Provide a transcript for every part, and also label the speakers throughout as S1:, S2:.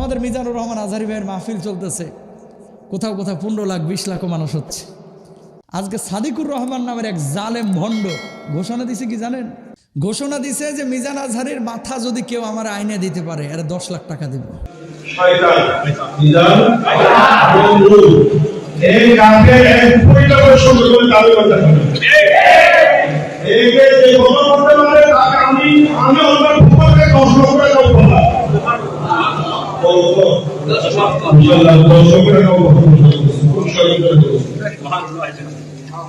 S1: আমাদের মিজানুর রহমান আজহারি ভাইয়ের মাহফিল চলতেছে কোথাও কোথাও পনেরো লাখ বিশ লাখও মানুষ হচ্ছে আজকে সাদিকুর রহমান নামের এক জালেম ভণ্ড ঘোষণা দিছে কি জানেন ঘোষণা দিছে যে মিজান আজহারির মাথা যদি কেউ আমার আইনে দিতে পারে এর দশ লাখ টাকা দিব
S2: আমি আমি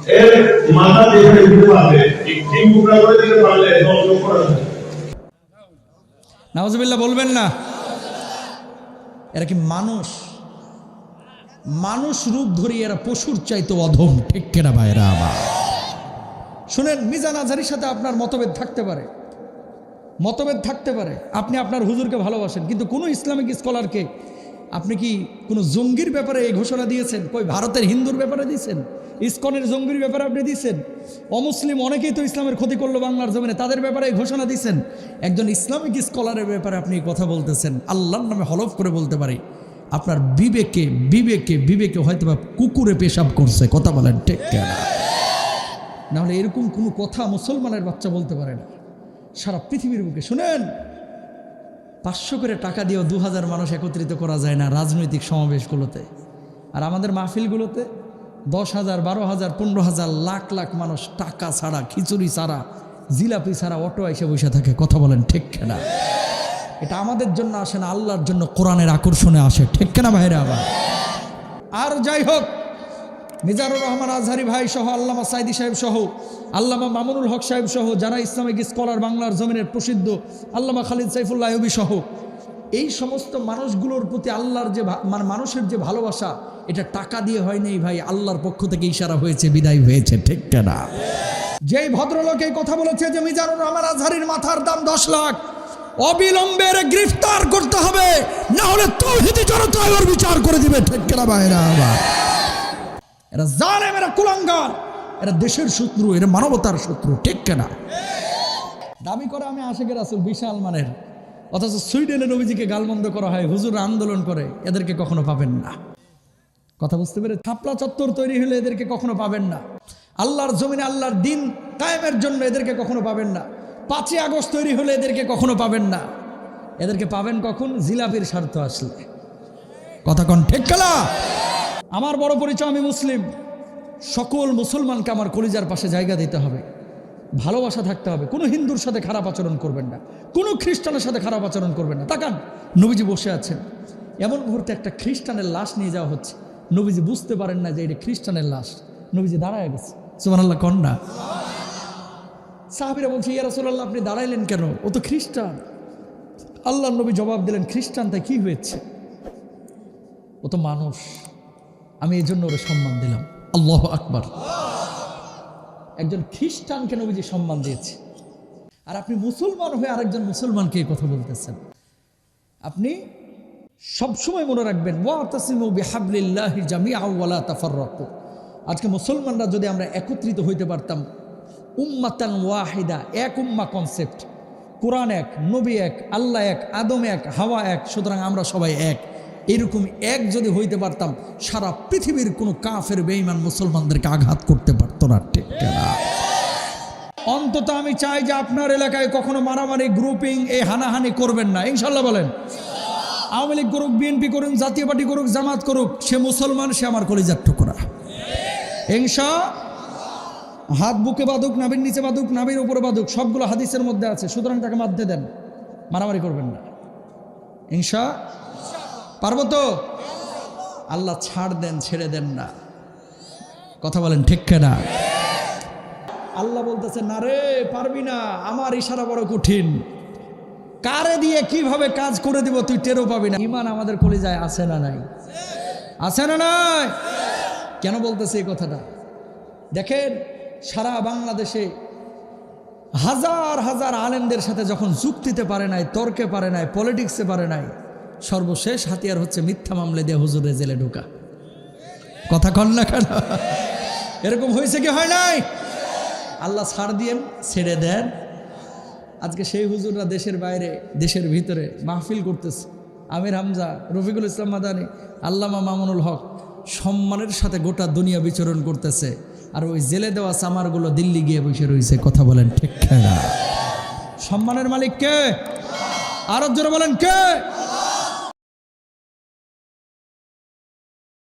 S2: এর।
S1: বলবেন না। এরা কি মানুষ? মানুষ রূপ ধরি এরা পশুর চাইতে অধম। ঠিক কেনা ভাইরা আমার। শুনেন, মিজান আজহারির সাথে আপনার মতভেদ থাকতে পারে। মতভেদ থাকতে পারে। আপনি আপনার হুজুরকে ভালোবাসেন, কিন্তু কোনো ইসলামিক স্কলারকে আপনি কি কোনো জঙ্গির ব্যাপারে এই ঘোষণা দিয়েছেন? কই, ভারতের হিন্দুর ব্যাপারে দিয়েছেন? ইস্কনের জঙ্গির ব্যাপারে আপনি দিয়েছেন? অমুসলিম অনেকেই তো ইসলামের ক্ষতি করল বাংলার জমিনে, তাদের ব্যাপারে এই ঘোষণা দিয়েছেন। একজন ইসলামিক স্কলারের ব্যাপারে আপনি কথা বলতেছেন, আল্লাহর নামে হলফ করে বলতে পারি। আপনার বিবেকে বিবেকে বিবেকে হয়তো বা কুকুরে পেশাব করছে, কথা বলেন ঠিক কেনা? নাহলে এরকম কোনো কথা মুসলমানের বাচ্চা বলতে পারে না। সারা পৃথিবীর বুকে। শুনেন, পাঁচশো করে টাকা দিয়েও দু হাজার মানুষ একত্রিত করা যায় না রাজনৈতিক সমাবেশগুলোতে। আর আমাদের মাহফিলগুলোতে দশ হাজার বারো হাজার পনেরো হাজার লাখ লাখ মানুষ টাকা ছাড়া, খিচুড়ি ছাড়া, জিলাপি ছাড়া, অটো এসে বসে থাকে। কথা বলেন, ঠিক কেনা? এটা আমাদের জন্য আসে না, আল্লাহর জন্য কোরআনের আকর্ষণে আসে। ঠিক কেনা ভাইরা আবার আর যাই হোক মিজানুর রহমান আজহারি ভাই সহ, আল্লামা সাইদি সাহেব সহ, আল্লামা মামুনুল হক সাহেব সহ, যারা ইসলামিক স্কলার বাংলার জমিনের প্রসিদ্ধ আল্লামা খালিদ সাইফুল্লাহ সহ, এই সমস্ত মানুষগুলোর প্রতি আল্লাহর যে মানে মানুষের যে ভালোবাসা, এটা টাকা দিয়ে হয় নাই ভাই, আল্লাহর পক্ষ থেকে ইশারা হয়েছে, বিদায় হয়েছে, ঠিক কেনা? যেই ভদ্রলোক এই কথা বলেছে যে মিজানুর রহমান আজহারির মাথার দাম দশ লাখ, অবিলম্বে গ্রেফতার করতে হবে, না হলে তৌহিদি জনতা এর বিচার করে দিবে, ঠিক কেনা ভাইরা আবার এরা জালেম, এরা কুলাঙ্গার, এরা দেশের শত্রু, এরা মানবতার শত্রু, ঠিক কেনা? দাবি করে আমি আশেকের আসল বিশাল মানের। অথচ সুইডেনের নবীজিকে গালমন্দ করা হয়, হুজুর আন্দোলন করে, এদেরকে কখনো পাবেন না। কথা বুঝতে পেরে থাপলা চত্বর তৈরি হলে এদেরকে কখনো পাবেন না। আল্লাহর জমিনে আল্লাহর দিন কায়েমের জন্য এদেরকে কখনো পাবেন না। পাঁচই আগস্ট তৈরি হলে এদেরকে কখনো পাবেন না। এদেরকে পাবেন কখন? জিলাপির স্বার্থ আসলে। কথা কন, ঠিক খেলা আমার বড় পরিচয় আমি মুসলিম। সকল মুসলমানকে আমার কলিজার পাশে জায়গা দিতে হবে। ভালোবাসা থাকতে হবে। কোনো হিন্দুর সাথে খারাপ আচরণ করবেন না। কোনো খ্রিস্টানের সাথে খারাপ আচরণ করবেন না। তাকান, নবীজি বসে আছেন। এমন মুহূর্তে একটা খ্রিস্টানের লাশ নিয়ে যাওয়া হচ্ছে। নবীজি বুঝতে পারেন না যে এটা খ্রিস্টানের লাশ। নবীজি দাঁড়ায় গেছে। সুমান আল্লাহ কন্যা সাহাবিরা বলছে, ইয়া রাসূলুল্লাহ, আপনি দাঁড়াইলেন কেন? ও তো খ্রিস্টান। আল্লাহ নবী জবাব দিলেন খ্রিস্টান তাই কি হয়েছে? ও তো মানুষ। আমি এই জন্য ওরা সম্মান দিলাম। আল্লাহ আকবার। একজন খ্রিস্টানকে নবীজি সম্মান দিয়েছে। আর আপনি মুসলমান হয়ে আরেকজন মুসলমানকে এই কথা বলতেছেন। আপনি সবসময় মনে রাখবেন ওয়াতাসিমু বিহাবলিল্লাহি জামিআ ওয়ালা তাফাররাকু। আজকে মুসলমানরা যদি আমরা একত্রিত হইতে পারতাম, উম্মাতান ওয়াহিদা, এক উম্মা কনসেপ্ট, কোরআন এক, নবী এক, আল্লাহ এক, আদম এক, হাওয়া এক, সুতরাং আমরা সবাই এক। এরকম এক যদি হইতে পারতাম, সারা পৃথিবীর কোনো কাফের, বেঈমান মুসলমানদেরকে আঘাত করতে পারতো না, ঠিক অন্তত আমি চাই যে আপনার এলাকায় কখনো মারামারি গ্রুপিং এই হানাহানি করবেন না। ইনশাল্লাহ বলেন। আওয়ামী লীগ করুক, বিএনপি করুক, জাতীয় পার্টি করুক, জামাত করুক, সে মুসলমান, সে আমার কলিজার টুকরা। হিংসা হাত বুকে বাদুক নাবির নিচে বাদুক নাবির উপরে বাদুক সবগুলো হাদিসের মধ্যে আছে, সুতরাং তাকে মাধ্যে দেন। মারামারি করবেন না। হিংসা পারব তো? আল্লাহ ছাড় দেন, ছেড়ে দেন না। কথা বলেন ঠিক না আল্লাহ বলতেছে, না রে, পারবি না, আমার ইশারা বড় কঠিন। কারে দিয়ে কীভাবে কাজ করে দিব তুই টেরও পাবি না। ইমান আমাদের কলিজায় আছে না নাই? আছে না নাই? কেন বলতেছে এই কথাটা? দেখেন, সারা বাংলাদেশে হাজার হাজার আলেমদের সাথে যখন যুক্তিতে পারে নাই, তর্কে পারে নাই পলিটিক্সে পারে নাই সর্বশেষ হাতিয়ার হচ্ছে মিথ্যা মামলে দিয়ে হুজুরে জেলে ঢোকা। কথা কন না কেন? এরকম হয়েছে কি হয় নাই? আল্লাহ ছাড় দিয়েন, ছেড়ে দেন। আজকে সেই হুজুররা দেশের বাইরে, দেশের ভিতরে মাহফিল করতেছে। আমির হামজা, রফিকুল ইসলাম মাদানি, আল্লামা মামুনুল হক সম্মানের সাথে গোটা দুনিয়া বিচরণ করতেছে। আর ওই জেলে দেওয়া সামারগুলো দিল্লি গিয়ে বসে রয়েছে। কথা বলেন ঠিক সম্মানের মালিক কে? আরও জোরে বলেন কে?